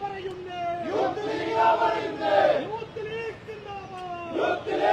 പറയുന്നേ. Youth league പറയുന്നേ. Youth League Youth League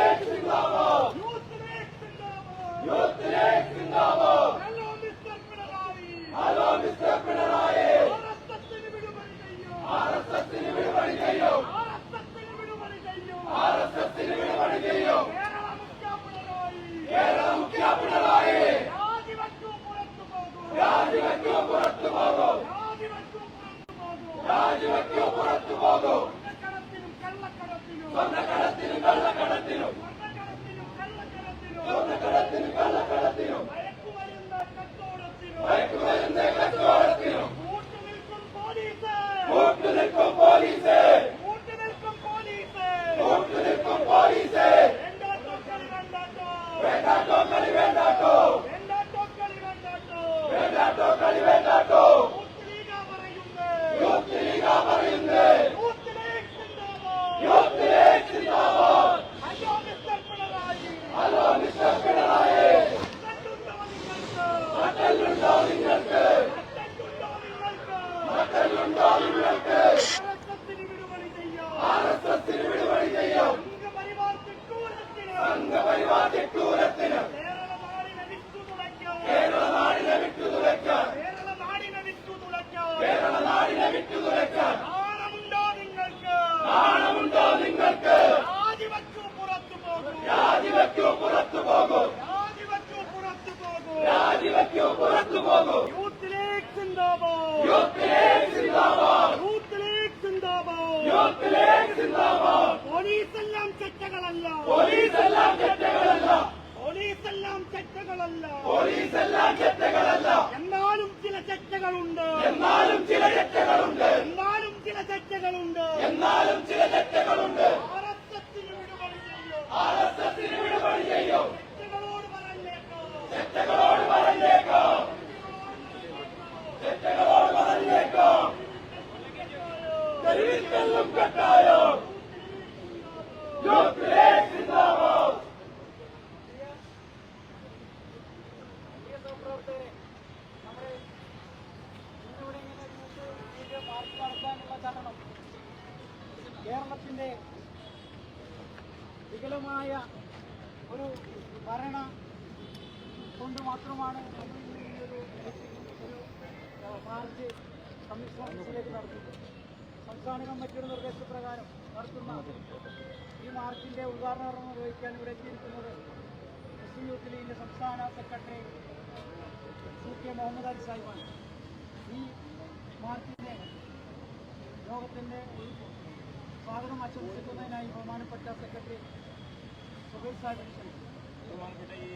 Wake up, don't പുറത്തു പോകൂ യൂത്ത് ലീഗ് സിന്ദാബാദ്. യൂത്ത് ലീഗ് സിന്ദാബാദ്. യൂത്ത് ലീഗ് സിന്ദാബാദ്. യൂത്ത് ലീഗ് സിന്ദാബാദ്. പോലീസെല്ലാം ചെറ്റകളല്ല. പോലീസെല്ലാം ചെറ്റകളല്ല. പോലീസെല്ലാം ചെറ്റകളല്ല. പോലീസെല്ലാം ചെറ്റകളല്ല. എന്നാലും ചില ചെറ്റകളുണ്ട്. എന്നാലും ചില ചെറ്റകളുണ്ട്. എന്നാലും ചില ചെറ്റകളുണ്ട്. എന്നാലും ചില ചെറ്റകളുണ്ട്. ആർഎസ്എസിന് വിടുപണി ചെയ്യും. ആർ എസ് എസിന് തെരുവിൽ കെട്ടായം യൂത്ത് ലീഗ് സിന്ദാബാദ് കേരളത്തിന്റെ വികലമായ ഒരു ഭരണ കൊണ്ട് മാത്രമാണ് ഒരു മാർച്ച് ഓഫീസിലേക്ക് നടത്തുന്നത് സംസ്ഥാന കമ്മിറ്റിയുടെ നിർദ്ദേശപ്രകാരം നടത്തുന്ന ഈ മാർച്ചിന്റെ ഉദ്ഘാടന കർമ്മം നിർവഹിക്കാൻ ഇവിടെ എത്തിയിരിക്കുന്നത് മുസ്ലിം യൂത്ത് ലീഗിന്റെ സംസ്ഥാന secretary C K Muhammad Ali സാഹിബാണ്. ഈ മാർച്ചിന്റെ യോഗത്തിന്റെ സ്വാഗതം ആശംസിക്കുന്നതിനായി ബഹുമാനപ്പെട്ട സെക്രട്ടറി സുബൈർ സാഹിബ് ബഹുമാനപ്പെട്ട ഈ